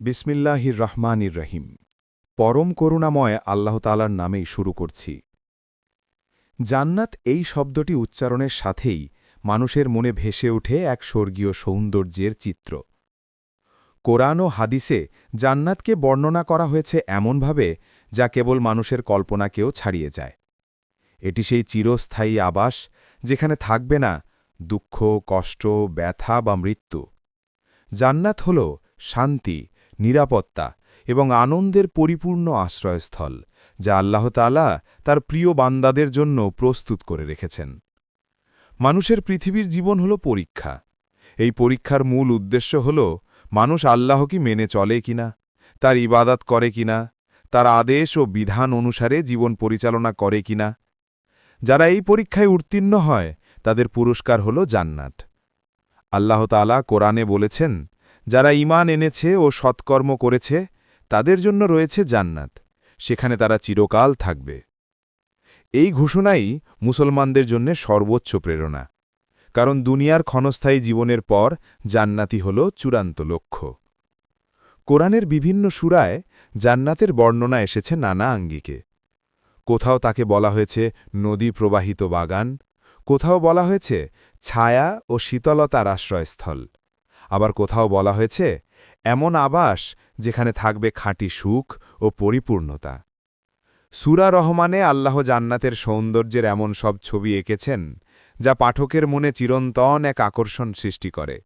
বিসমিল্লাহির রহমানির রহিম। পরম করুণাময় আল্লাহ তালার নামেই শুরু করছি। জান্নাত এই শব্দটি উচ্চারণের সাথেই মানুষের মনে ভেসে ওঠে এক স্বর্গীয় সৌন্দর্যের চিত্র। কোরআন ও হাদিসে জান্নাতকে বর্ণনা করা হয়েছে এমনভাবে যা কেবল মানুষের কল্পনাকেও ছাড়িয়ে যায়। এটি সেই চিরস্থায়ী আবাস যেখানে থাকবে না দুঃখ, কষ্ট, ব্যথা বা মৃত্যু। জান্নাত হল শান্তি নিরাপত্তা এবং আনন্দের পরিপূর্ণ আশ্রয়স্থল, যা আল্লাহ তাআলা তার প্রিয় বান্দাদের জন্য প্রস্তুত করে রেখেছেন। মানুষের পৃথিবীর জীবন হল পরীক্ষা। এই পরীক্ষার মূল উদ্দেশ্য হল, মানুষ আল্লাহ কি মেনে চলে কিনা, তার ইবাদাত করে কিনা, তার আদেশ ও বিধান অনুসারে জীবন পরিচালনা করে কিনা। যারা এই পরীক্ষায় উত্তীর্ণ হয়, তাদের পুরস্কার হল জান্নাত। আল্লাহ তাআলা কোরআনে বলেছেন যারা ঈমান এনেছে ও সৎকর্ম করেছে, তাদের জন্য রয়েছে জান্নাত, সেখানে তারা চিরকাল থাকবে। এই ঘোষণাই মুসলমানদের জন্য সর্বোচ্চ প্রেরণা, কারণ দুনিয়ার ক্ষণস্থায়ী জীবনের পর জান্নাতি হল চূড়ান্ত লক্ষ্য। কোরআনের বিভিন্ন সুরায় জান্নাতের বর্ণনা এসেছে নানা আঙ্গিকে। কোথাও তাকে বলা হয়েছে নদী প্রবাহিত বাগান, কোথাও বলা হয়েছে ছায়া ও শীতলতার আশ্রয়স্থল। আবার কোথাও বলা হয়েছে, এমন আবাস যেখানে থাকবে খাঁটি সুখ ও পরিপূর্ণতা। সুরা রহমানে আল্লাহ জান্নাতের সৌন্দর্যের এমন সব ছবি এঁকেছেন, যা পাঠকের মনে চিরন্তন এক আকর্ষণ সৃষ্টি করে।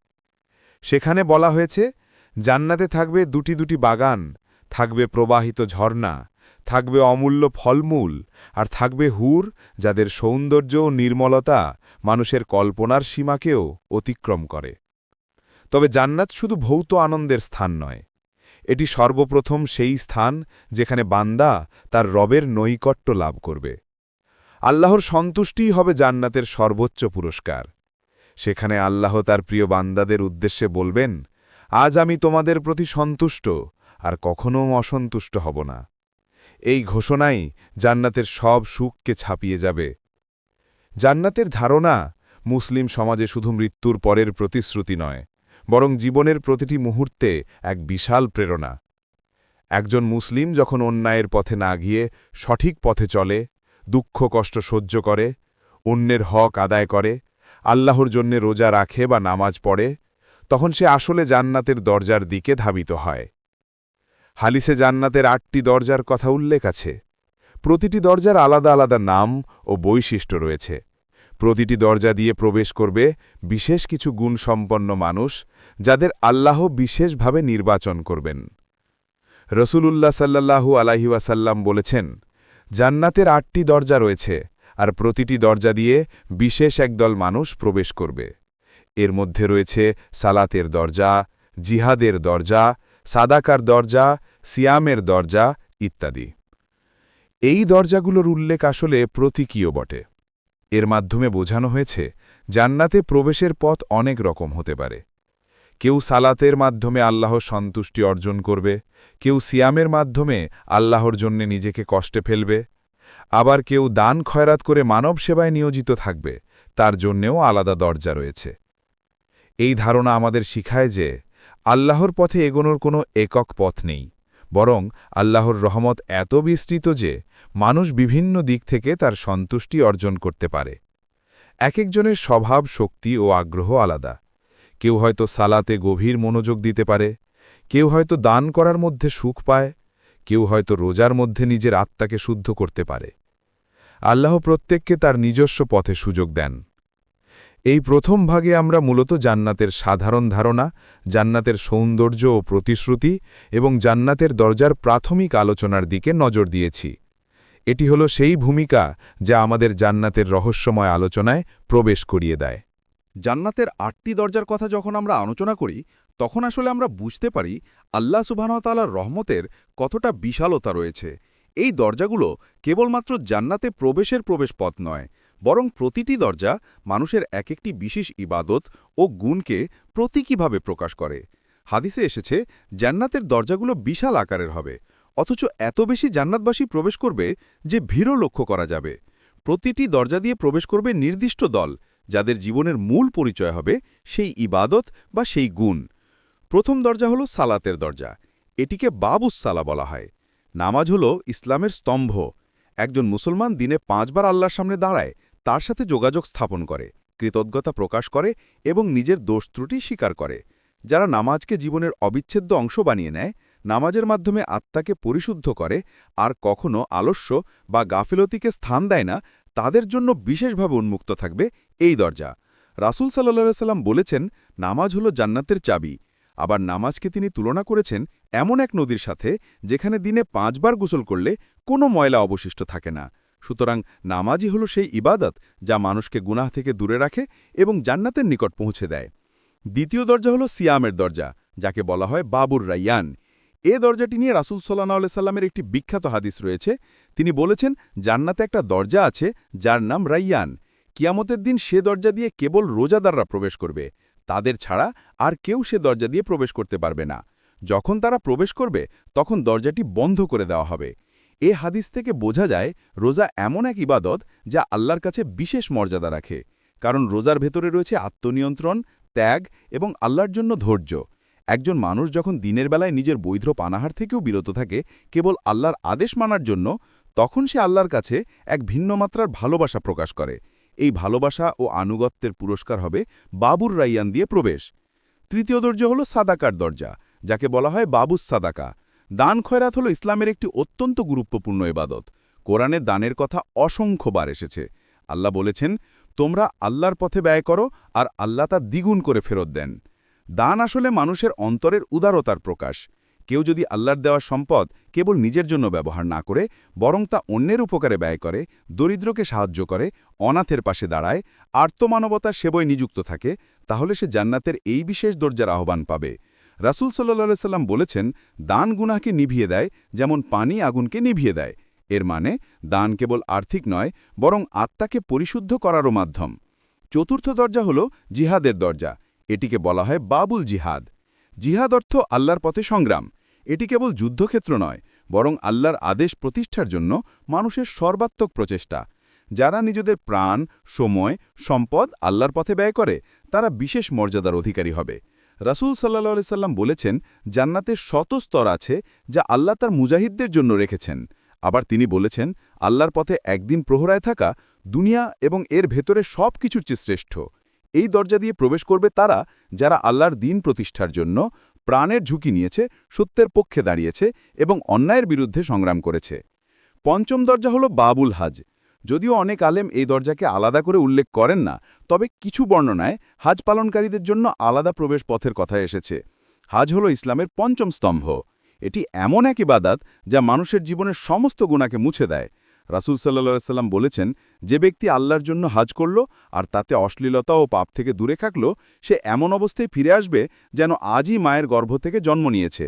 সেখানে বলা হয়েছে, জান্নাতে থাকবে দুটি দুটি বাগান, থাকবে প্রবাহিত ঝর্ণা, থাকবে অমূল্য ফলমূল, আর থাকবে হুর যাদের সৌন্দর্য ও নির্মলতা মানুষের কল্পনার সীমাকেও অতিক্রম করে। তবে জান্নাত শুধু ভৌত আনন্দের স্থান নয়। এটি সর্বপ্রথম সেই স্থান যেখানে বান্দা তার রবের নৈকট্য লাভ করবে। আল্লাহর সন্তুষ্টিই হবে জান্নাতের সর্বোচ্চ পুরস্কার। সেখানে আল্লাহ তার প্রিয় বান্দাদের উদ্দেশ্যে বলবেন, আজ আমি তোমাদের প্রতি সন্তুষ্ট, আর কখনও অসন্তুষ্ট হব না। এই ঘোষণাই জান্নাতের সব সুখকে ছাপিয়ে যাবে। জান্নাতের ধারণা মুসলিম সমাজে শুধু মৃত্যুর পরের প্রতিশ্রুতি নয় বরং জীবনের প্রতিটি মুহূর্তে এক বিশাল প্রেরণা। একজন মুসলিম যখন অন্যায়ের পথে না গিয়ে সঠিক পথে চলে, দুঃখ, কষ্ট সহ্য করে, অন্যের হক আদায় করে, আল্লাহর জন্যে রোজা রাখে বা নামাজ পড়ে, তখন সে আসলে জান্নাতের দরজার দিকে ধাবিত হয়। হালিসে জান্নাতের আটটি দরজার কথা উল্লেখ আছে। প্রতিটি দরজার আলাদা আলাদা নাম ও বৈশিষ্ট্য রয়েছে। প্রতিটি দরজা দিয়ে প্রবেশ করবে বিশেষ কিছু গুণসম্পন্ন মানুষ, যাদের আল্লাহ বিশেষভাবে নির্বাচন করবেন। রসুলুল্লাহ সাল্লাহু আলাহিওয়াসাল্লাম বলেছেন, জান্নাতের আটটি দরজা রয়েছে, আর প্রতিটি দরজা দিয়ে বিশেষ একদল মানুষ প্রবেশ করবে। এর মধ্যে রয়েছে সালাতের দরজা, জিহাদের দরজা, সাদাকার দরজা, সিয়ামের দরজা ইত্যাদি। এই দরজাগুলোর উল্লেখ আসলে প্রতীকীয় বটে। এর মাধ্যমে বোঝানো হয়েছে, জান্নাতে প্রবেশের পথ অনেক রকম হতে পারে। কেউ সালাতের মাধ্যমে আল্লাহর সন্তুষ্টি অর্জন করবে, কেউ সিয়ামের মাধ্যমে আল্লাহর জন্যে নিজেকে কষ্টে ফেলবে, আবার কেউ দান খয়রাত করে মানব সেবায় নিয়োজিত থাকবে, তার জন্যেও আলাদা দরজা রয়েছে। এই ধারণা আমাদের শিখায় যে, আল্লাহর পথে এগোনোর কোনো একক পথ নেই। বরং আল্লাহর রহমত এত বিস্তৃত যে মানুষ বিভিন্ন দিক থেকে তার সন্তুষ্টি অর্জন করতে পারে। এক একজনের স্বভাব, শক্তি ও আগ্রহ আলাদা। কেউ হয়তো সালাতে গভীর মনোযোগ দিতে পারে, কেউ হয়তো দান করার মধ্যে সুখ পায়, কেউ হয়তো রোজার মধ্যে নিজের আত্মাকে শুদ্ধ করতে পারে। আল্লাহ প্রত্যেককে তার নিজস্ব পথে সুযোগ দেন। এই প্রথম ভাগে আমরা মূলত জান্নাতের সাধারণ ধারণা, জান্নাতের সৌন্দর্য ও প্রতিশ্রুতি এবং জান্নাতের দরজার প্রাথমিক আলোচনার দিকে নজর দিয়েছি। এটি হল সেই ভূমিকা যা আমাদের জান্নাতের রহস্যময় আলোচনায় প্রবেশ করিয়ে দেয়। জান্নাতের আটটি দরজার কথা যখন আমরা আলোচনা করি, তখন আসলে আমরা বুঝতে পারি আল্লাহ সুবাহতালার রহমতের কতটা বিশালতা রয়েছে। এই দরজাগুলো কেবলমাত্র জান্নাতে প্রবেশের প্রবেশ পথ নয় বরং প্রতিটি দরজা মানুষের এক একটি বিশেষ ইবাদত ও গুণকে প্রতীকীভাবে প্রকাশ করে। হাদিসে এসেছে, জান্নাতের দরজাগুলো বিশাল আকারের হবে, অথচ এত বেশি জান্নাতবাসী প্রবেশ করবে যে ভিড়ও লক্ষ্য করা যাবে। প্রতিটি দরজা দিয়ে প্রবেশ করবে নির্দিষ্ট দল, যাদের জীবনের মূল পরিচয় হবে সেই ইবাদত বা সেই গুণ। প্রথম দরজা হল সালাতের দরজা, এটিকে বাবুসালা বলা হয়। নামাজ হল ইসলামের স্তম্ভ, একজন মুসলমান দিনে পাঁচবার আল্লাহর সামনে দাঁড়ায় তার সাথে যোগাযোগ স্থাপন করে, কৃতজ্ঞতা প্রকাশ করে এবং নিজের দোষ ত্রুটি স্বীকার করে। যারা নামাজকে জীবনের অবিচ্ছেদ্য অংশ বানিয়ে নেয়, নামাজের মাধ্যমে আত্মাকে পরিশুদ্ধ করে আর কখনো আলস্য বা গাফিলতিকে স্থান দেয় না, তাদের জন্য বিশেষভাবে উন্মুক্ত থাকবে এই দরজা। রাসুল সাল্লাহ সাল্লাম বলেছেন, নামাজ হল জান্নাতের চাবি। আবার নামাজকে তিনি তুলনা করেছেন এমন এক নদীর সাথে, যেখানে দিনে পাঁচবার গোসল করলে কোনো ময়লা অবশিষ্ট থাকে না। সুতরাং নামাজই হল সেই ইবাদত যা মানুষকে গুনাহ থেকে দূরে রাখে এবং জান্নাতের নিকট পৌঁছে দেয়। দ্বিতীয় দরজা হল সিয়ামের দরজা, যাকে বলা হয় বাবুর রাইয়ান। এ দরজাটি নিয়ে রাসুল সাল্লাহ সাল্লামের একটি বিখ্যাত হাদিস রয়েছে। তিনি বলেছেন, জান্নাতে একটা দরজা আছে যার নাম রাইয়ান। কিয়ামতের দিন সে দরজা দিয়ে কেবল রোজাদাররা প্রবেশ করবে। তাদের ছাড়া আর কেউ সে দরজা দিয়ে প্রবেশ করতে পারবে না। যখন তারা প্রবেশ করবে, তখন দরজাটি বন্ধ করে দেওয়া হবে। এ হাদিস থেকে বোঝা যায়, রোজা এমন এক ইবাদত যা আল্লাহর কাছে বিশেষ মর্যাদা রাখে। কারণ রোজার ভেতরে রয়েছে আত্মনিয়ন্ত্রণ, ত্যাগ এবং আল্লাহর জন্য ধৈর্য। একজন মানুষ যখন দিনের বেলায় নিজের বৈধ পানাহার থেকেও বিরত থাকে, কেবল আল্লাহর আদেশ মানার জন্য, তখন সে আল্লাহর কাছে এক ভিন্ন মাত্রার ভালোবাসা প্রকাশ করে। এই ভালোবাসা ও আনুগত্যের পুরস্কার হবে বাবুর রাইয়ান দিয়ে প্রবেশ। তৃতীয় দরজা হল সাদাকার দরজা, যাকে বলা হয় বাবুস সাদাকা। দান খয়রাত হল ইসলামের একটি অত্যন্ত গুরুত্বপূর্ণ এবাদত কোরআনে দানের কথা অসংখ্যবার এসেছে। আল্লাহ বলেছেন, তোমরা আল্লাহর পথে ব্যয় করো আর আল্লাহ তা দ্বিগুণ করে ফেরত দেন। দান আসলে মানুষের অন্তরের উদারতার প্রকাশ। কেউ যদি আল্লাহর দেওয়া সম্পদ কেবল নিজের জন্য ব্যবহার না করে, বরং তা অন্যের উপকারে ব্যয় করে, দরিদ্রকে সাহায্য করে, অনাথের পাশে দাঁড়ায় আর্তমানবতার সেবয় নিযুক্ত থাকে, তাহলে সে জান্নাতের এই বিশেষ দরজার আহ্বান পাবে। রাসুল সাল্লা সাল্লাম বলেছেন, দান গুনাকে নিভিয়ে দেয়, যেমন পানি আগুনকে নিভিয়ে দেয়। এর মানে দান কেবল আর্থিক নয়, বরং আত্মাকে পরিশুদ্ধ করারও মাধ্যম। চতুর্থ দরজা হল জিহাদের দরজা। এটিকে বলা হয় বাবুল জিহাদ। জিহাদ অর্থ আল্লাহর পথে সংগ্রাম। এটি কেবল যুদ্ধক্ষেত্র নয়, বরং আল্লাহর আদেশ প্রতিষ্ঠার জন্য মানুষের সর্বাত্মক প্রচেষ্টা। যারা নিজেদের প্রাণ, সময়, সম্পদ আল্লাহর পথে ব্যয় করে, তারা বিশেষ মর্যাদার অধিকারী হবে। রাসুল সাল্লা সাল্লাম বলেছেন জান্নাতের শত স্তর আছে যা আল্লাহ তার মুজাহিদদের জন্য রেখেছেন। আবার তিনি বলেছেন, আল্লাহর পথে একদিন প্রহরায় থাকা দুনিয়া এবং এর ভেতরে সব কিছুর চেয়ে শ্রেষ্ঠ। এই দরজা দিয়ে প্রবেশ করবে তারা যারা আল্লাহর দিন প্রতিষ্ঠার জন্য প্রাণের ঝুঁকি নিয়েছে, সত্যের পক্ষে দাঁড়িয়েছে এবং অন্যায়ের বিরুদ্ধে সংগ্রাম করেছে। পঞ্চম দরজা হল বাবুল হাজ। যদিও অনেক আলেম এই দরজাকে আলাদা করে উল্লেখ করেন না, তবে কিছু বর্ণনায় হাজ পালনকারীদের জন্য আলাদা প্রবেশ পথের কথা এসেছে। হাজ হল ইসলামের পঞ্চম স্তম্ভ। এটি এমন এক ইবাদাত যা মানুষের জীবনের সমস্ত গুণাকে মুছে দেয়। রাসুল সাল্লা সাল্লাম বলেছেন, যে ব্যক্তি আল্লাহর জন্য হাজ করল আর তাতে অশ্লীলতা ও পাপ থেকে দূরে থাকল, সে এমন অবস্থায় ফিরে আসবে যেন আজই মায়ের গর্ভ থেকে জন্ম নিয়েছে।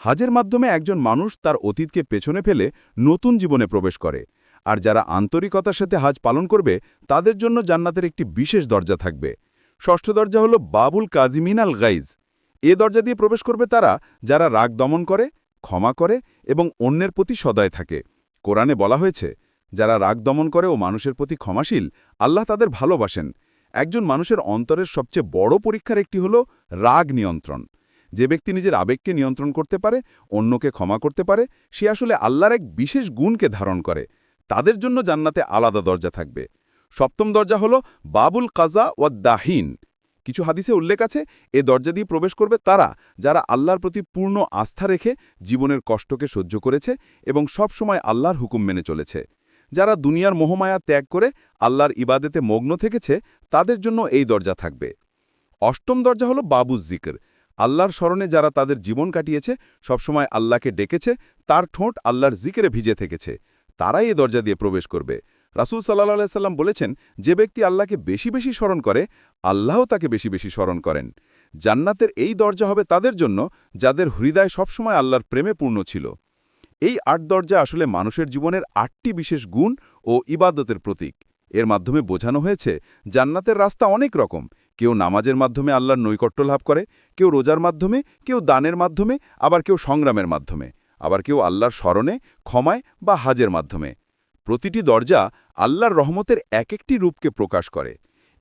হাজের মাধ্যমে একজন মানুষ তার অতীতকে পেছনে ফেলে নতুন জীবনে প্রবেশ করে। আর যারা আন্তরিকতার সাথে হাজ পালন করবে, তাদের জন্য জান্নাতের একটি বিশেষ দরজা থাকবে। ষষ্ঠ দরজা হল বাবুল কাজিমিন আল গাইজ। এ দরজা দিয়ে প্রবেশ করবে তারা যারা রাগ দমন করে, ক্ষমা করে এবং অন্যের প্রতি সদয় থাকে। কোরআনে বলা হয়েছে, যারা রাগ দমন করে ও মানুষের প্রতি ক্ষমাশীল, আল্লাহ তাদের ভালোবাসেন। একজন মানুষের অন্তরের সবচেয়ে বড় পরীক্ষার একটি হল রাগ নিয়ন্ত্রণ। যে ব্যক্তি নিজের আবেগকে নিয়ন্ত্রণ করতে পারে, অন্যকে ক্ষমা করতে পারে, সে আসলে আল্লাহর এক বিশেষ গুণকে ধারণ করে। তাদের জন্য জান্নাতে আলাদা দরজা থাকবে। সপ্তম দরজা হল বাবুল কাজা ওয়া দাহিন। কিছু হাদিসে উল্লেখ আছে, এ দরজা দিয়ে প্রবেশ করবে তারা যারা আল্লাহর প্রতি পূর্ণ আস্থা রেখে জীবনের কষ্টকে সহ্য করেছে এবং সব সময় আল্লাহর হুকুম মেনে চলেছে। যারা দুনিয়ার মোহমায়া ত্যাগ করে আল্লাহর ইবাদেতে মগ্ন থেকেছে, তাদের জন্য এই দরজা থাকবে। অষ্টম দরজা হল বাবুজ জিকর। আল্লাহর স্মরণে যারা তাদের জীবন কাটিয়েছে, সবসময় আল্লাহকে ডেকেছে, তার ঠোঁট আল্লাহর জিকেরে ভিজে থেকেছে। তারাই এ দরজা দিয়ে প্রবেশ করবে। রাসুল সাল্লাহ সাল্লাম বলেছেন, যে ব্যক্তি আল্লাহকে বেশি বেশি স্মরণ করে, আল্লাহও তাকে বেশি বেশি স্মরণ করেন। জান্নাতের এই দরজা হবে তাদের জন্য, যাদের হৃদয় সবসময় আল্লাহর প্রেমে পূর্ণ ছিল। এই আট দরজা আসলে মানুষের জীবনের আটটি বিশেষ গুণ ও ইবাদতের প্রতীক। এর মাধ্যমে বোঝানো হয়েছে, জান্নাতের রাস্তা অনেক রকম। কেউ নামাজের মাধ্যমে আল্লাহর নৈকট্য লাভ করে, কেউ রোজার মাধ্যমে, কেউ দানের মাধ্যমে, আবার কেউ সংগ্রামের মাধ্যমে। আবার কেউ আল্লাহর স্মরণে, ক্ষমায় বা হাজের মাধ্যমে। প্রতিটি দরজা আল্লাহর রহমতের এক একটি রূপকে প্রকাশ করে।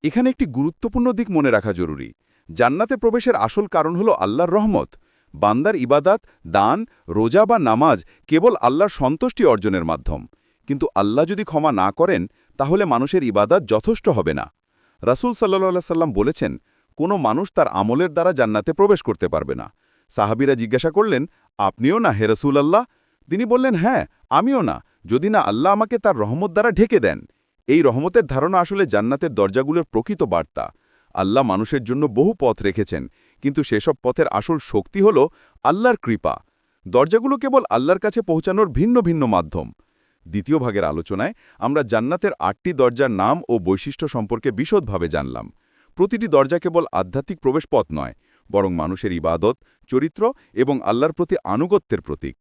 এখানে একটি গুরুত্বপূর্ণ দিক মনে রাখা জরুরি। জান্নাতে প্রবেশের আসল কারণ হল আল্লাহর রহমত। বান্দার ইবাদাত, দান, রোজা বা নামাজ কেবল আল্লাহর সন্তুষ্টি অর্জনের মাধ্যম। কিন্তু আল্লাহ যদি ক্ষমা না করেন, তাহলে মানুষের ইবাদাত যথেষ্ট হবে না। রাসূল সাল্লাহ সাল্লাম বলেছেন, কোনো মানুষ তার আমলের দ্বারা জান্নাতে প্রবেশ করতে পারবে না। সাহাবিরা জিজ্ঞাসা করলেন, আপনিও না হে রসুল আল্লাহ তিনি বললেন হ্যাঁ আমিও না, যদি না আল্লাহ আমাকে তার রহমত দ্বারা ঢেকে দেন। এই রহমতের ধারণা আসলে জান্নাতের দরজাগুলোর প্রকৃত বার্তা। আল্লাহ মানুষের জন্য বহু পথ রেখেছেন, কিন্তু সেসব পথের আসল শক্তি হল আল্লাহর কৃপা। দরজাগুলো কেবল আল্লাহর কাছে পৌঁছানোর ভিন্ন ভিন্ন মাধ্যম। দ্বিতীয় ভাগের আলোচনায় আমরা জান্নাতের আটটি দরজার নাম ও বৈশিষ্ট্য সম্পর্কে বিশদভাবে জানলাম। প্রতিটি দরজা কেবল আধ্যাত্মিক প্রবেশপথ নয় বরং মানুষের ইবাদত, চরিত্র এবং আল্লাহর প্রতি আনুগত্যের প্রতীক।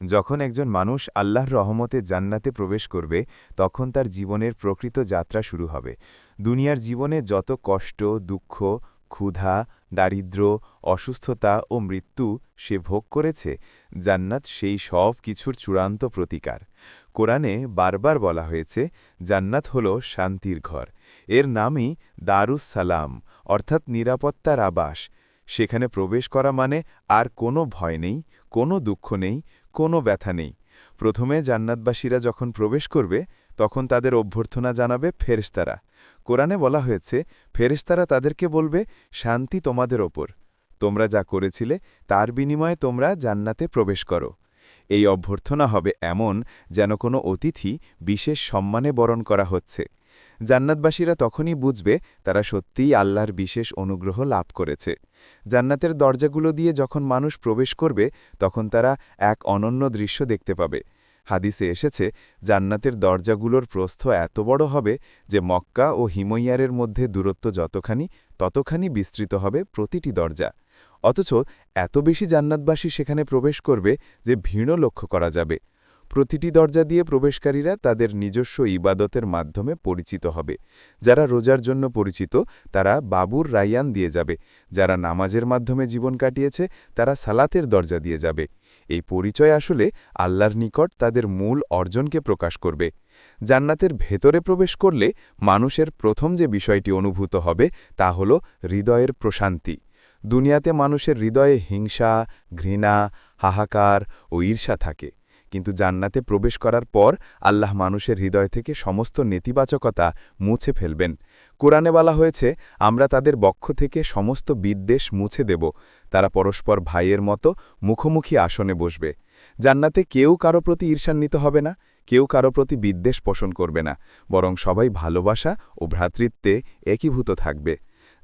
যখন একজন মানুষ আল্লাহর রহমতে জান্নাতে প্রবেশ করবে, তখন তার জীবনের প্রকৃত যাত্রা শুরু হবে। দুনিয়ার জীবনে যত কষ্ট, দুঃখ, ক্ষুধা, দারিদ্র, অসুস্থতা ও মৃত্যু সে ভোগ করেছে, জান্নাত সেই সব কিছুর চূড়ান্ত প্রতিকার। কোরআনে বারবার বলা হয়েছে, জান্নাত হল শান্তির ঘর। এর নামই দারুস সালাম, অর্থাৎ নিরাপত্তার আবাস। সেখানে প্রবেশ করা মানে আর কোনো ভয় নেই, কোনো দুঃখ নেই, কোনো ব্যথা নেই। প্রথমে জান্নাতবাসীরা যখন প্রবেশ করবে, তখন তাদের অভ্যর্থনা জানাবে ফেরেশতারা। কোরআনে বলা হয়েছে, ফেরেশতারা তাদেরকে বলবে, শান্তি তোমাদের ওপর। তোমরা যা করেছিলে, তার বিনিময়ে তোমরা জান্নাতে প্রবেশ করো। এই অভ্যর্থনা হবে এমন যেন কোনো অতিথি বিশেষ সম্মানে বরণ করা হচ্ছে। জান্নাতবাসীরা তখনই বুঝবে তারা সত্যিই আল্লাহর বিশেষ অনুগ্রহ লাভ করেছে। জান্নাতের দরজাগুলো দিয়ে যখন মানুষ প্রবেশ করবে, তখন তারা এক অনন্য দৃশ্য দেখতে পাবে। হাদিসে এসেছে, জান্নাতের দরজাগুলোর প্রস্থ এত বড় হবে যে মক্কা ও হিমইয়ারের মধ্যে দূরত্ব যতখানি, ততখানি বিস্তৃত হবে প্রতিটি দরজা। অথচ এত বেশি জান্নাতবাসী সেখানে প্রবেশ করবে যে ভিড়ও লক্ষ্য করা যাবে। প্রতিটি দরজা দিয়ে প্রবেশকারীরা তাদের নিজস্ব ইবাদতের মাধ্যমে পরিচিত হবে। যারা রোজার জন্য পরিচিত, তারা বাবুর রাইয়ান দিয়ে যাবে। যারা নামাজের মাধ্যমে জীবন কাটিয়েছে, তারা সালাতের দরজা দিয়ে যাবে। এই পরিচয় আসলে আল্লাহর নিকট তাদের মূল অর্জনকে প্রকাশ করবে। জান্নাতের ভেতরে প্রবেশ করলে মানুষের প্রথম যে বিষয়টি অনুভূত হবে, তা হল হৃদয়ের প্রশান্তি। দুনিয়াতে মানুষের হৃদয়ে হিংসা, ঘৃণা, হাহাকার ও ঈর্ষা থাকে। কিন্তু জান্নাতে প্রবেশ করার পর আল্লাহ মানুষের হৃদয় থেকে সমস্ত নেতিবাচকতা মুছে ফেলবেন। কোরআনে বলা হয়েছে, আমরা তাদের বক্ষ থেকে সমস্ত বিদ্বেষ মুছে দেব। তারা পরস্পর ভাইয়ের মতো মুখোমুখি আসনে বসবে। জান্নাতে কেউ কারও প্রতি ঈর্ষান্বিত হবে না, কেউ কারও প্রতি বিদ্বেষ পোষণ করবে না। বরং সবাই ভালোবাসা ও ভ্রাতৃত্বে একীভূত থাকবে।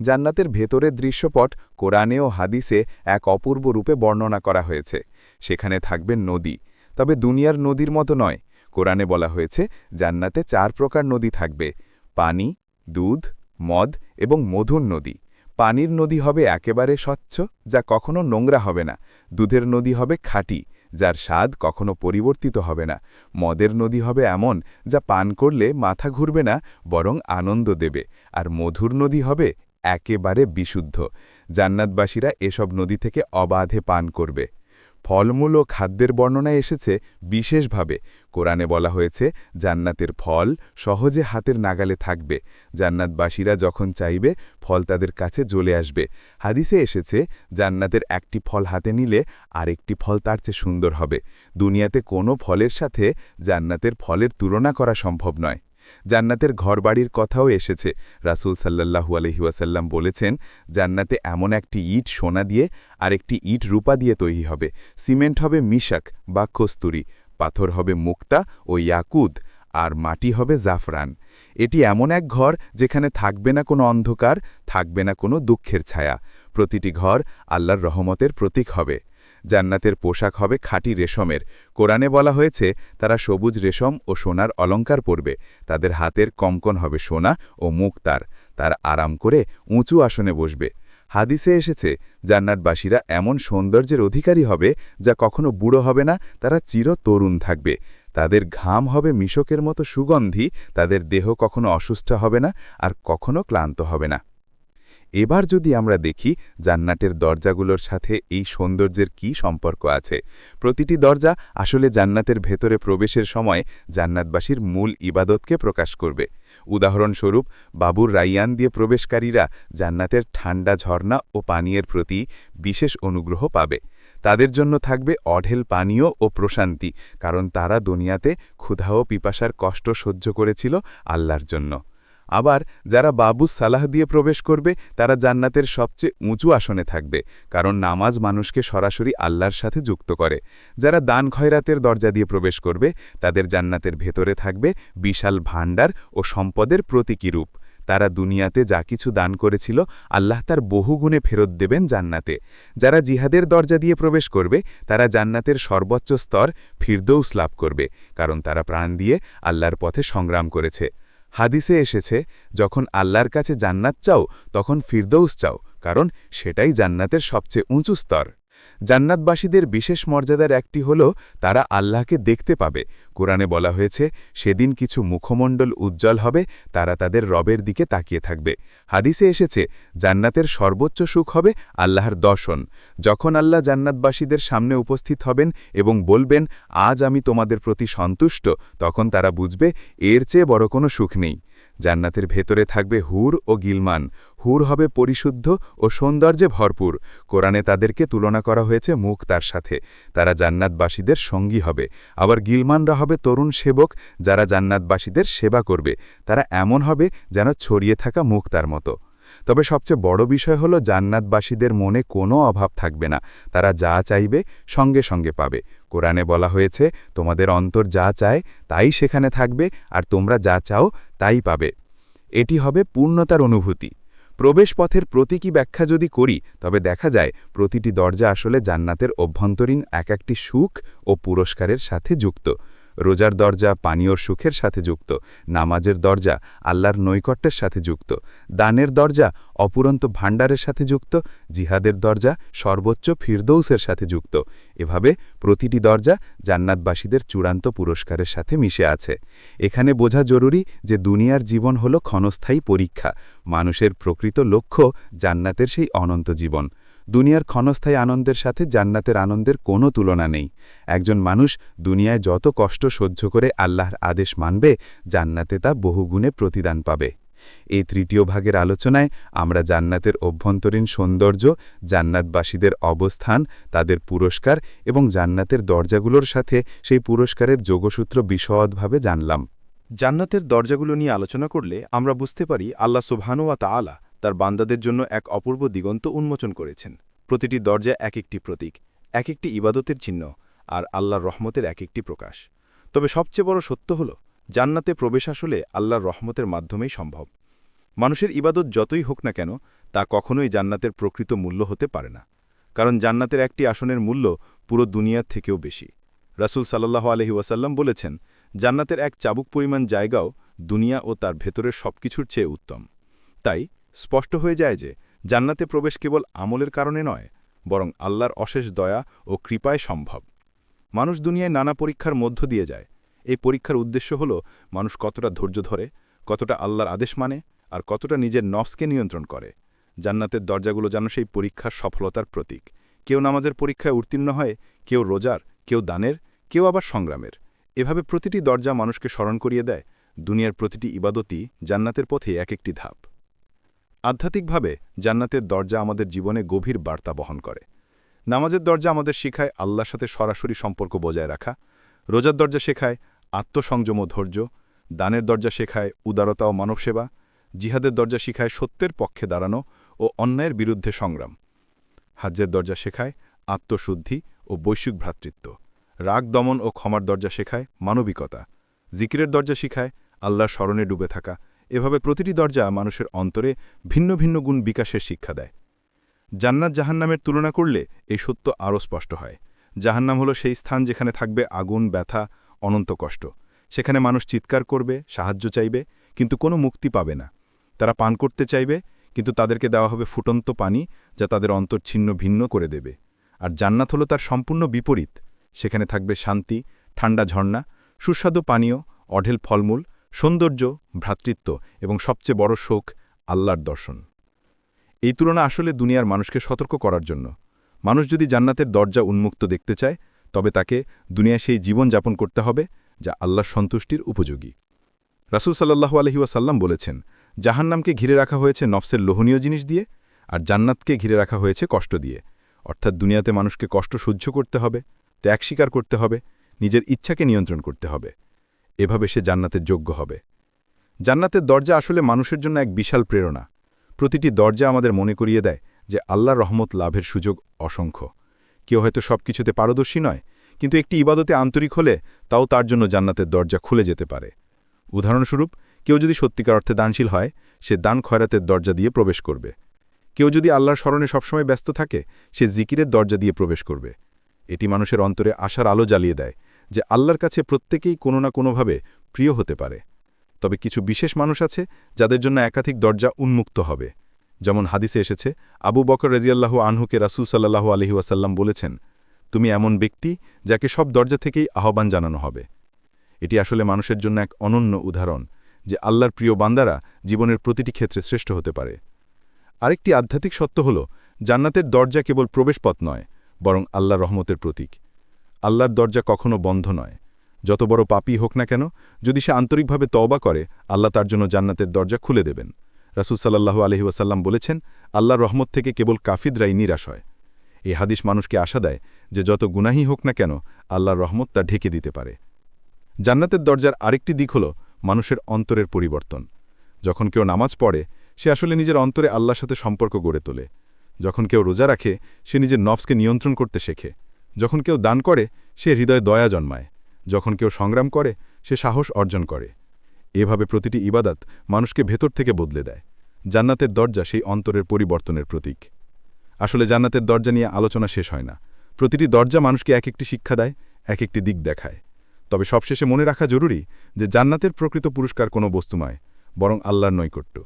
জান্নাতের ভেতরের দৃশ্যপট কোরআনে ও হাদিসে এক অপূর্ব রূপে বর্ণনা করা হয়েছে। সেখানে থাকবে নদী। তবে দুনিয়ার নদীর মতো নয়। কোরআনে বলা হয়েছে, জান্নাতে চার প্রকার নদী থাকবে। পানি, দুধ, মদ এবং মধুর নদী। পানির নদী হবে একেবারে স্বচ্ছ, যা কখনো নোংরা হবে না। দুধের নদী হবে খাঁটি, যার স্বাদ কখনো পরিবর্তিত হবে না। মদের নদী হবে এমন, যা পান করলে মাথা ঘুরবে না, বরং আনন্দ দেবে। আর মধুর নদী হবে একেবারে বিশুদ্ধ। জান্নাতবাসীরা এসব নদী থেকে অবাধে পান করবে। ফলমূল ও খাদ্যের বর্ণনা এসেছে বিশেষভাবে। কোরআনে বলা হয়েছে, জান্নাতের ফল সহজে হাতের নাগালে থাকবে। জান্নাতবাসীরা যখন চাইবে, ফল তাদের কাছে জ্বলে আসবে। হাদিসে এসেছে, জান্নাতের একটি ফল হাতে নিলে আরেকটি ফল তার চেয়ে সুন্দর হবে। দুনিয়াতে কোনো ফলের সাথে জান্নাতের ফলের তুলনা করা সম্ভব নয়। জান্নাতের ঘরবাড়ির কথাও এসেছে। রাসুল সাল্লাহু আলহিউসাল্লাম বলেছেন, জান্নাতে এমন একটি ইট সোনা দিয়ে আরেকটি ইট রূপা দিয়ে তৈরি হবে। সিমেন্ট হবে মিশাক বা কস্তুরি, পাথর হবে মুক্তা ও ইয়াকুদ, আর মাটি হবে জাফরান। এটি এমন এক ঘর যেখানে থাকবে না কোনো অন্ধকার, থাকবে না কোনো দুঃখের ছায়া। প্রতিটি ঘর আল্লাহর রহমতের প্রতীক হবে। জান্নাতের পোশাক হবে খাঁটি রেশমের। কোরআনে বলা হয়েছে, তারা সবুজ রেশম ও সোনার অলঙ্কার পরবে। তাদের হাতের কমকন হবে সোনা ও মুক্তার তার আরাম করে উঁচু আসনে বসবে। হাদিসে এসেছে, জান্নাতবাসীরা এমন সৌন্দর্যের অধিকারী হবে যা কখনো বুড়ো হবে না, তারা চির তরুণ থাকবে। তাদের ঘাম হবে মিশকের মতো সুগন্ধি, তাদের দেহ কখনো অসুস্থ হবে না আর কখনো ক্লান্ত হবে না। এবার যদি আমরা দেখি জান্নাতের দরজাগুলোর সাথে এই সৌন্দর্যের কি সম্পর্ক আছে। প্রতিটি দরজা আসলে জান্নাতের ভেতরে প্রবেশের সময় জান্নাতবাসীর মূল ইবাদতকে প্রকাশ করবে। উদাহরণস্বরূপ, বাবুর রাইয়ান দিয়ে প্রবেশকারীরা জান্নাতের ঠান্ডা ঝর্ণা ও পানীয়ের প্রতি বিশেষ অনুগ্রহ পাবে। তাদের জন্য থাকবে অঢেল পানীয় ও প্রশান্তি, কারণ তারা দুনিয়াতে ক্ষুধা ও পিপাসার কষ্ট সহ্য করেছিল আল্লাহর জন্য। আবার যারা বাবু সালাহ দিয়ে প্রবেশ করবে, তারা জান্নাতের সবচেয়ে উঁচু আসনে থাকবে, কারণ নামাজ মানুষকে সরাসরি আল্লাহর সাথে যুক্ত করে। যারা দান খয়রাতের দরজা দিয়ে প্রবেশ করবে, তাদের জান্নাতের ভেতরে থাকবে বিশাল ভাণ্ডার ও সম্পদের প্রতীকী রূপ। তারা দুনিয়াতে যা কিছু দান করেছিল, আল্লাহ তার বহুগুণে ফেরত দেবেন জান্নাতে। যারা জিহাদের দরজা দিয়ে প্রবেশ করবে, তারা জান্নাতের সর্বোচ্চ স্তর ফিরদৌস লাভ করবে, কারণ তারা প্রাণ দিয়ে আল্লাহর পথে সংগ্রাম করেছে। হাদিসে এসেছে, যখন আল্লাহর কাছে জান্নাত চাও, তখন ফিরদৌস চাও, কারণ সেটাই জান্নাতের সবচেয়ে উঁচু স্তর। জান্নাতবাসীদের বিশেষ মর্যাদার একটি হল তারা আল্লাহকে দেখতে পাবে। কোরআনে বলা হয়েছে, সেদিন কিছু মুখমণ্ডল উজ্জ্বল হবে, তারা তাদের রবের দিকে তাকিয়ে থাকবে। হাদিসে এসেছে, জান্নাতের সর্বোচ্চ সুখ হবে আল্লাহর দর্শন। যখন আল্লাহ জান্নাতবাসীদের সামনে উপস্থিত হবেন এবং বলবেন, আজ আমি তোমাদের প্রতি সন্তুষ্ট তখন তারা বুঝবে, এর চেয়ে বড় কোনো সুখ নেই। জান্নাতের ভেতরে থাকবে হুর ও গিলমান। হুর হবে পরিশুদ্ধ ও সৌন্দর্যে ভরপুর। কোরআনে তাদেরকে তুলনা করা হয়েছে মুখ তার সাথে। তারা জান্নাতবাসীদের সঙ্গী হবে। আবার গিলমানরা হবে তরুণ সেবক যারা জান্নাতবাসীদের সেবা করবে। তারা এমন হবে যেন ছড়িয়ে থাকা মুখ তার মতো। তবে সবচেয়ে বড় বিষয় হলো জান্নাতবাসীদের মনে কোনো অভাব থাকবে না। তারা যা চাইবে সঙ্গে সঙ্গে পাবে। কোরআনে বলা হয়েছে, তোমাদের অন্তর যা চায় তাই সেখানে থাকবে, আর তোমরা যা চাও তাই পাবে। এটি হবে পূর্ণতার অনুভূতি। প্রবেশপথের প্রতীকী ব্যাখ্যা যদি করি, তবে দেখা যায় প্রতিটি দরজা আসলে জান্নাতের অভ্যন্তরীণ এক একটি সুখ ও পুরস্কারের সাথে যুক্ত। রোজার দরজা পানীয়র সুখের সাথে যুক্ত, নামাজের দরজা আল্লাহর নৈকট্যের সাথে যুক্ত, দানের দরজা অপুরন্ত ভাণ্ডারের সাথে যুক্ত, জিহাদের দরজা সর্বোচ্চ ফিরদৌসের সাথে যুক্ত। এভাবে প্রতিটি দরজা জান্নাতবাসীদের চূড়ান্ত পুরস্কারের সাথে মিশে আছে। এখানে বোঝা জরুরি যে দুনিয়ার জীবন হল ক্ষণস্থায়ী পরীক্ষা, মানুষের প্রকৃত লক্ষ্য জান্নাতের সেই অনন্ত জীবন। দুনিয়ার ক্ষণস্থায়ী আনন্দের সাথে জান্নাতের আনন্দের কোনো তুলনা নেই। একজন মানুষ দুনিয়ায় যত কষ্ট সহ্য করে আল্লাহর আদেশ মানবে, জান্নাতে তা বহুগুণে প্রতিদান পাবে। এই তৃতীয় ভাগের আলোচনায় আমরা জান্নাতের অভ্যন্তরীণ সৌন্দর্য, জান্নাতবাসীদের অবস্থান, তাদের পুরস্কার এবং জান্নাতের দরজাগুলোর সাথে সেই পুরস্কারের যোগসূত্র বিশদভাবে জানলাম। জান্নাতের দরজাগুলো নিয়ে আলোচনা করলে আমরা বুঝতে পারি আল্লাহ সুবহানুয়া তাআলা তার বান্দাদের জন্য এক অপূর্ব দিগন্ত উন্মোচন করেছেন। প্রতিটি দরজা এক একটি প্রতীক এক একটি ইবাদতের চিহ্ন আর আল্লাহর রহমতের এক একটি প্রকাশ। তবে সবচেয়ে বড় সত্য হল, জান্নাতে প্রবেশ আসলে আল্লাহর রহমতের মাধ্যমেই সম্ভব। মানুষের ইবাদত যতই হোক না কেন, তা কখনোই জান্নাতের প্রকৃত মূল্য হতে পারে না। কারণ জান্নাতের একটি আসনের মূল্য পুরো দুনিয়ার থেকেও বেশি। রাসুল সাল্লাহ আলহি ওয়াসাল্লাম বলেছেন, জান্নাতের এক চাবুক পরিমাণ জায়গাও দুনিয়া ও তার ভেতরের সবকিছুর চেয়ে উত্তম। তাই স্পষ্ট হয়ে যায় যে, জান্নাতে প্রবেশ কেবল আমলের কারণে নয়, বরং আল্লাহর অশেষ দয়া ও কৃপায় সম্ভব। মানুষ দুনিয়ায় নানা পরীক্ষার মধ্য দিয়ে যায়। এই পরীক্ষার উদ্দেশ্য হল, মানুষ কতটা ধৈর্য ধরে, কতটা আল্লাহর আদেশ মানে আর কতটা নিজের নফসকে নিয়ন্ত্রণ করে। জান্নাতের দরজাগুলো যেন সেই পরীক্ষার সফলতার প্রতীক। কেউ নামাজের পরীক্ষায় উত্তীর্ণ হয়, কেউ রোজার, কেউ দানের, কেউ আবার সংগ্রামের। এভাবে প্রতিটি দরজা মানুষকে স্মরণ করিয়ে দেয়। দুনিয়ার প্রতিটি ইবাদতই জান্নাতের পথে এক একটি ধাপ। আধ্যাত্মিকভাবে জান্নাতের দরজা আমাদের জীবনে গভীর বার্তা বহন করে। নামাজের দরজা আমাদের শিখায় আল্লাহর সাথে সরাসরি সম্পর্ক বজায় রাখা। রোজার দরজা শেখায় আত্মসংযম ও ধৈর্য। দানের দরজা শেখায় উদারতা ও মানবসেবা। জিহাদের দরজা শিখায় সত্যের পক্ষে দাঁড়ানো ও অন্যায়ের বিরুদ্ধে সংগ্রাম। হাজ্যের দরজা শেখায় আত্মশুদ্ধি ও বৈশ্বিক ভ্রাতৃত্ব। রাগ, দমন ও ক্ষমার দরজা শেখায় মানবিকতা। জিকিরের দরজা শিখায় আল্লাহর স্মরণে ডুবে থাকা। এভাবে প্রতিটি দরজা মানুষের অন্তরে ভিন্ন ভিন্ন গুণ বিকাশের শিক্ষা দেয়। জান্নাত জাহান্নামের তুলনা করলে এই সত্য আরও স্পষ্ট হয়। জাহান্নাম হলো সেই স্থান যেখানে থাকবে আগুন, ব্যথা, অনন্ত কষ্ট। সেখানে মানুষ চিৎকার করবে, সাহায্য চাইবে, কিন্তু কোনো মুক্তি পাবে না। তারা পান করতে চাইবে, কিন্তু তাদেরকে দেওয়া হবে ফুটন্ত পানি যা তাদের অন্তর ছিন্ন ভিন্ন করে দেবে। আর জান্নাত হলো তার সম্পূর্ণ বিপরীত। সেখানে থাকবে শান্তি, ঠান্ডা ঝর্ণা, সুস্বাদু পানীয়, অঢেল ফলমূল সৌন্দর্য, ভ্রাতৃত্ব এবং সবচেয়ে বড় শোক আল্লাহর দর্শন। এই তুলনা আসলে দুনিয়ার মানুষকে সতর্ক করার জন্য। মানুষ যদি জান্নাতের দরজা উন্মুক্ত দেখতে চায়, তবে তাকে দুনিয়ায় সেই জীবন যাপন করতে হবে যা আল্লাহর সন্তুষ্টির উপযোগী। রাসুল সাল্লাহু আলহিউসাল্লাম বলেছেন, জাহান্নামকে ঘিরে রাখা হয়েছে নফসের লোহনীয় জিনিস দিয়ে, আর জান্নাতকে ঘিরে রাখা হয়েছে কষ্ট দিয়ে। অর্থাৎ দুনিয়াতে মানুষকে কষ্ট সহ্য করতে হবে, ত্যাগ স্বীকার করতে হবে, নিজের ইচ্ছাকে নিয়ন্ত্রণ করতে হবে। এভাবে সে জান্নাতের যোগ্য হবে। জান্নাতের দরজা আসলে মানুষের জন্য এক বিশাল প্রেরণা। প্রতিটি দরজা আমাদের মনে করিয়ে দেয় যে আল্লাহর রহমত লাভের সুযোগ অসংখ্য। কেউ হয়তো সব কিছুতে পারদর্শী নয়, কিন্তু একটি ইবাদতে আন্তরিক হলে তাও তার জন্য জান্নাতের দরজা খুলে যেতে পারে। উদাহরণস্বরূপ, কেউ যদি সত্যিকার অর্থে দানশীল হয়, সে দান খয়রাতের দরজা দিয়ে প্রবেশ করবে। কেউ যদি আল্লাহর স্মরণে সবসময় ব্যস্ত থাকে, সে জিকিরের দরজা দিয়ে প্রবেশ করবে। এটি মানুষের অন্তরে আশার আলো জ্বালিয়ে দেয় যে আল্লাহর কাছে প্রত্যেকেই কোনো না কোনোভাবে প্রিয় হতে পারে। তবে কিছু বিশেষ মানুষ আছে যাদের জন্য একাধিক দরজা উন্মুক্ত হবে। যেমন হাদিসে এসেছে, আবু বকর রেজিয়াল্লাহু আনহুকে রাসুল সাল্লাহু আলহি ওয়াসাল্লাম বলেছেন, তুমি এমন ব্যক্তি যাকে সব দরজা থেকেই আহ্বান জানানো হবে। এটি আসলে মানুষের জন্য এক অনন্য উদাহরণ যে আল্লাহর প্রিয় বান্দারা জীবনের প্রতিটি ক্ষেত্রে শ্রেষ্ঠ হতে পারে। আরেকটি আধ্যাত্মিক সত্য হল, জান্নাতের দরজা কেবল প্রবেশপথ নয়, বরং আল্লাহর রহমতের প্রতীক। আল্লাহর দরজা কখনো বন্ধ নয়। যত বড় পাপী হোক না কেন, যদি সে আন্তরিকভাবে তওবা করে, আল্লাহ তার জন্য জান্নাতের দরজা খুলে দেবেন। রাসুল সাল্লাহু আলহি ওয়াসাল্লাম বলেছেন, আল্লাহর রহমত থেকে কেবল কাফিদরাই নিরাশ হয়। এই হাদিস মানুষকে আশা দেয় যে যত গুনাহি হোক না কেন, আল্লাহর রহমত তা ঢেকে দিতে পারে। জান্নাতের দরজার আরেকটি দিক হল মানুষের অন্তরের পরিবর্তন। যখন কেউ নামাজ পড়ে, সে আসলে নিজের অন্তরে আল্লাহর সাথে সম্পর্ক গড়ে তোলে। যখন কেউ রোজা রাখে, সে নিজের নফসকে নিয়ন্ত্রণ করতে শেখে। যখন কেউ দান করে, সে হৃদয়ে দয়া জন্মায়। যখন কেউ সংগ্রাম করে, সে সাহস অর্জন করে। এভাবে প্রতিটি ইবাদাত মানুষকে ভেতর থেকে বদলে দেয়। জান্নাতের দরজা সেই অন্তরের পরিবর্তনের প্রতীক। আসলে জান্নাতের দরজা নিয়ে আলোচনা শেষ হয় না। প্রতিটি দরজা মানুষকে এক একটি শিক্ষা দেয় এক একটি দিক দেখায়। তবে সবশেষে মনে রাখা জরুরি যে জান্নাতের প্রকৃত পুরস্কার কোনো বস্তু নয়, বরং আল্লাহর নৈকট্য।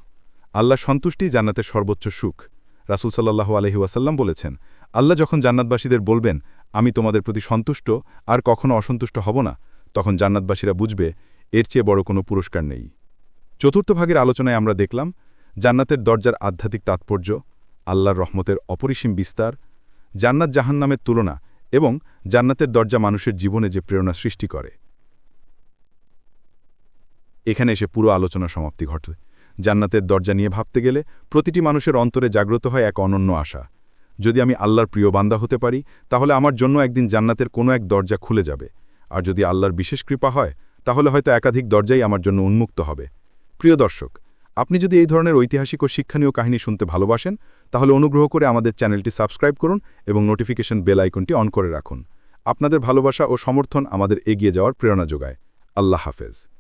আল্লাহ সন্তুষ্টি জান্নাতের সর্বোচ্চ সুখ। রাসুল সাল্লাহু আলহি বলেছেন, আল্লাহ যখন জান্নাতবাসীদের বলবেন আমি তোমাদের প্রতি সন্তুষ্ট আর কখনো অসন্তুষ্ট হব না। তখন জান্নাতবাসীরা বুঝবে, এর চেয়ে বড় কোনো পুরস্কার নেই। চতুর্থ ভাগের আলোচনায় আমরা দেখলাম, জান্নাতের দরজার আধ্যাত্মিক তাৎপর্য, আল্লাহর রহমতের অপরিসীম বিস্তার, জান্নাত জাহান্নামের তুলনা এবং জান্নাতের দরজা মানুষের জীবনে যে প্রেরণা সৃষ্টি করে। এখানে এসে পুরো আলোচনা সমাপ্তি ঘটে। জান্নাতের দরজা নিয়ে ভাবতে গেলে প্রতিটি মানুষের অন্তরে জাগ্রত হয় এক অনন্য আশা। যদি আমি আল্লাহর প্রিয় বান্দা হতে পারি, তাহলে আমার জন্য একদিন জান্নাতের কোনো এক দরজা খুলে যাবে। আর যদি আল্লাহর বিশেষ কৃপা হয়, তাহলে হয়তো একাধিক দরজাই আমার জন্য উন্মুক্ত হবে। প্রিয় দর্শক, আপনি যদি এই ধরনের ঐতিহাসিক ও শিক্ষণীয় কাহিনী শুনতে ভালোবাসেন, তাহলে অনুগ্রহ করে আমাদের চ্যানেলটি সাবস্ক্রাইব করুন এবং নোটিফিকেশন বেল আইকনটি অন করে রাখুন। আপনাদের ভালোবাসা ও সমর্থন আমাদের এগিয়ে যাওয়ার প্রেরণা যোগায়। আল্লাহ হাফেজ।